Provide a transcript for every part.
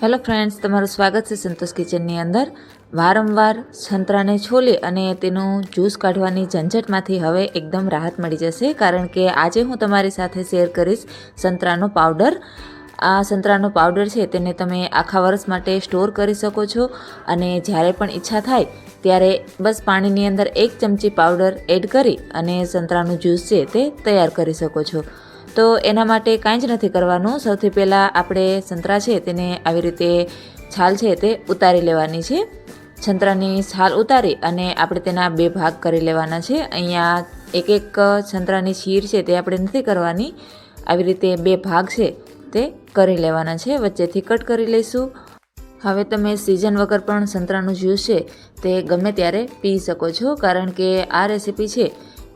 Hello friends, તમારું સ્વાગત છે સંતોષ કિચનની અંદર. વારંવાર સંતરાને છોલી અને તેનું જ્યુસ કાઢવાની ઝંઝટમાંથી હવે એકદમ રાહત મળી જશે, કારણ કે આજે હું તમારી સાથે શેર કરીશ સંતરાનો પાવડર. આ સંતરાનો પાવડર છે તેને તમે આખા વર્ષ માટે સ્ટોર કરી શકો છો અને જ્યારે પણ ઈચ્છા થાય ત્યારે બસ પાણીની અંદર એક ચમચી પાવડર એડ કરી અને સંતરાનું જ્યુસ છે તે તૈયાર કરી શકો છો. તો એના માટે કાંઈ જ નથી કરવાનું. સૌથી પહેલાં આપણે સંતરા છે તેને આવી રીતે છાલ છે તે ઉતારી લેવાની છે. સંતરાની છાલ ઉતારી અને આપણે તેના બે ભાગ કરી લેવાના છે. અહીંયા એક એક સંતરાની શીર છે તે આપણે નથી કરવાની. આવી રીતે બે ભાગ છે તે કરી લેવાના છે. વચ્ચેથી કટ કરી લઈશું. હવે તમે સિઝન વગર પણ સંતરાનું જ્યુસ છે તે ગમે ત્યારે પી શકો છો, કારણ કે આ રેસીપી છે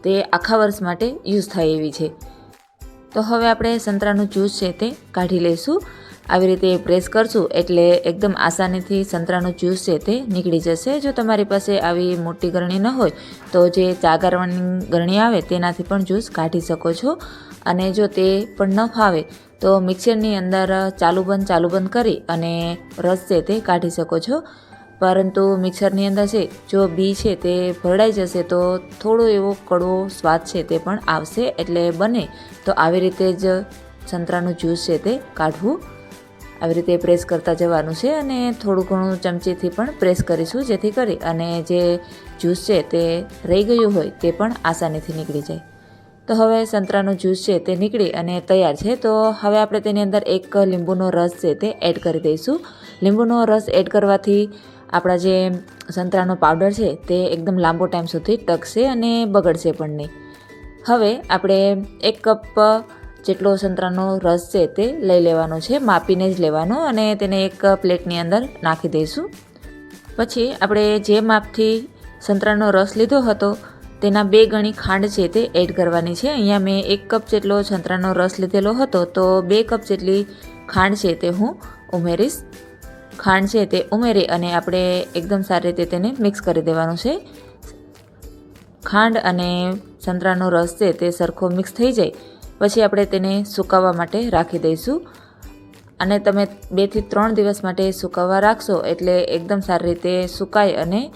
તે આખા વર્ષ માટે યુઝ થાય એવી છે. તો હવે આપણે સંતરાનું જ્યુસ છે તે કાઢી લઈશું. આવી રીતે પ્રેસ કરશું એટલે એકદમ આસાનીથી સંતરાનું જ્યુસ છે તે નીકળી જશે. જો તમારી પાસે આવી મોટી ગરણી ન હોય, તો જે ચા ગારવાની ગરણી આવે તેનાથી પણ જ્યુસ કાઢી શકો છો. અને જો તે પણ ન ફાવે, તો મિક્સરની અંદર ચાલુ બંધ ચાલુ બંધ કરી અને રસ છે તે કાઢી શકો છો. પરંતુ મિક્સરની અંદર છે, જો બી છે તે ભરડાઈ જશે તો થોડો એવો કડવો સ્વાદ છે તે પણ આવશે. એટલે બને તો આવી રીતે જ સંતરાનું જ્યુસ છે તે કાઢવું. આવી રીતે પ્રેસ કરતા જવાનું છે અને થોડું ઘણું ચમચીથી પણ પ્રેસ કરીશું જેથી કરી અને જે જ્યુસ છે તે રહી ગયું હોય તે પણ આસાનીથી નીકળી જાય. તો હવે સંતરાનું જ્યુસ છે તે નીકળી અને તૈયાર છે. તો હવે આપણે તેની અંદર એક લીંબુનો રસ છે તે એડ કરી દઈશું. લીંબુનો રસ એડ કરવાથી આપણા જે સંતરાનો પાવડર છે તે એકદમ લાંબો ટાઈમ સુધી ટકશે અને બગડશે પણ નહીં. હવે આપણે એક કપ જેટલો સંતરાનો રસ છે તે લઈ લેવાનો છે, માપીને જ લેવાનો અને તેને એક પ્લેટની અંદર નાખી દઈશું. પછી આપણે જે માપથી સંતરાનો રસ લીધો હતો તેના બે ગણી ખાંડ છે તે એડ કરવાની છે. અહીંયા મેં એક કપ જેટલો સંતરાનો રસ લીધેલો હતો તો બે કપ જેટલી ખાંડ છે તે હું ઉમેરીશ. ખાંડ છે તે ઉમેરી અને આપણે એકદમ સારી રીતે તેને મિક્સ કરી દેવાનું છે. ખાંડ અને સંતરાનો રસ છે તે સરખો મિક્સ થઈ જાય. પછી આપણે તેને સુકાવવા માટે રાખી દઈશું. અને તમે બેથી ત્રણ દિવસ માટે સુકાવવા રાખશો એટલે એકદમ સારી રીતે સુકાય અને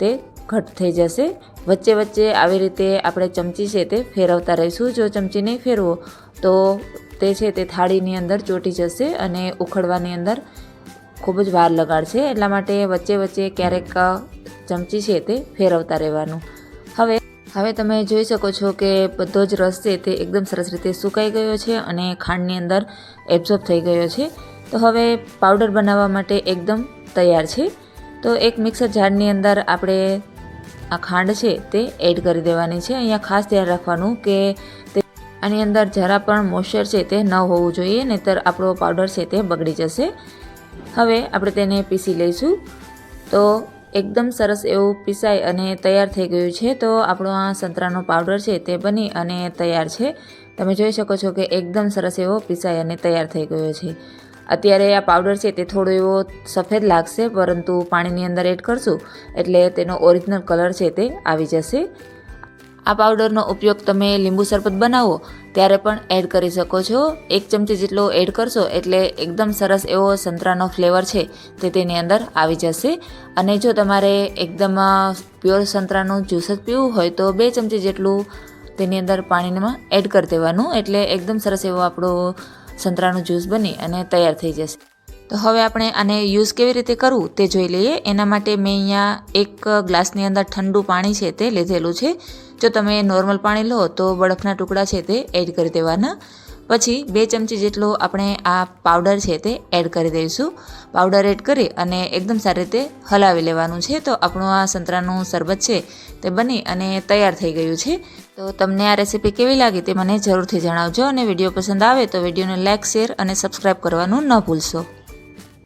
તે ઘટ થઈ જશે. વચ્ચે વચ્ચે આવી રીતે આપણે ચમચી છે તે ફેરવતા રહીશું. જો ચમચી નહીં ફેરવો તો તે છે તે થાળીની અંદર ચોંટી જશે અને ઉખડવાની અંદર ખૂબ જ વાર લગાડશે એટલા માટે વચ્ચે વચ્ચે ક્યારેક ચમચી છે તે ફેરવતા રહેવાનું. હવે હવે તમે જોઈ શકો છો કે બધો જ રસ છે તે એકદમ સરસ રીતે સુકાઈ ગયો છે અને ખાંડની અંદર એબ્ઝોર્બ થઈ ગયો છે. તો હવે પાવડર બનાવવા માટે એકદમ તૈયાર છે. તો એક મિક્સર જારની અંદર આપણે આ ખાંડ છે તે એડ કરી દેવાની છે. અહીંયા ખાસ ધ્યાન રાખવાનું કે તે આની અંદર જરા પણ મોઇશ્ચર છે તે ન હોવું જોઈએ, નહીતર આપણો પાવડર છે તે બગડી જશે. હવે આપણે તેને પીસી લઈશું. તો એકદમ સરસ એવું પીસાય અને તૈયાર થઈ ગયું છે. તો આપણો આ સંતરાનો પાવડર છે તે બની અને તૈયાર છે. તમે જોઈ શકો છો કે એકદમ સરસ એવો પીસાય અને તૈયાર થઈ ગયો છે. અત્યારે આ પાવડર છે તે થોડો એવો સફેદ લાગશે, પરંતુ પાણીની અંદર એડ કરશું એટલે તેનો ઓરિજિનલ કલર છે તે આવી જશે. આ પાવડરનો ઉપયોગ તમે લીંબુ શરબત બનાવો ત્યારે પણ એડ કરી શકો છો. એક ચમચી જેટલો એડ કરશો એટલે એકદમ સરસ એવો સંતરાનો ફ્લેવર છે તે તેની અંદર આવી જશે. અને જો તમારે એકદમ પ્યોર સંતરાનું જ્યુસ જ પીવું હોય તો બે ચમચી જેટલું તેની અંદર પાણીમાં એડ કરી દેવાનું એટલે એકદમ સરસ એવો આપણો સંતરાનું જ્યુસ બની અને તૈયાર થઈ જશે. તો હવે આપણે આને યુઝ કેવી રીતે કરવું તે જોઈ લઈએ. એના માટે મેં અહીંયા એક ગ્લાસની અંદર ઠંડુ પાણી છે તે લીધેલું છે. જો તમે નોર્મલ પાણી લો તો બરફના ટુકડા છે તે એડ કરી દેવાના. પછી બે ચમચી જેટલો આપણે આ પાવડર છે તે એડ કરી દઈશું. પાવડર એડ કરી અને એકદમ સારી રીતે હલાવી લેવાનું છે. તો આપણું આ સંતરાનું શરબત છે તે બની અને તૈયાર થઈ ગયું છે. તો તમને આ રેસીપી કેવી લાગી તે મને જરૂરથી જણાવજો અને વીડિયો પસંદ આવે તો વિડીયોને લાઇક શેર અને સબસ્ક્રાઈબ કરવાનું ન ભૂલશો.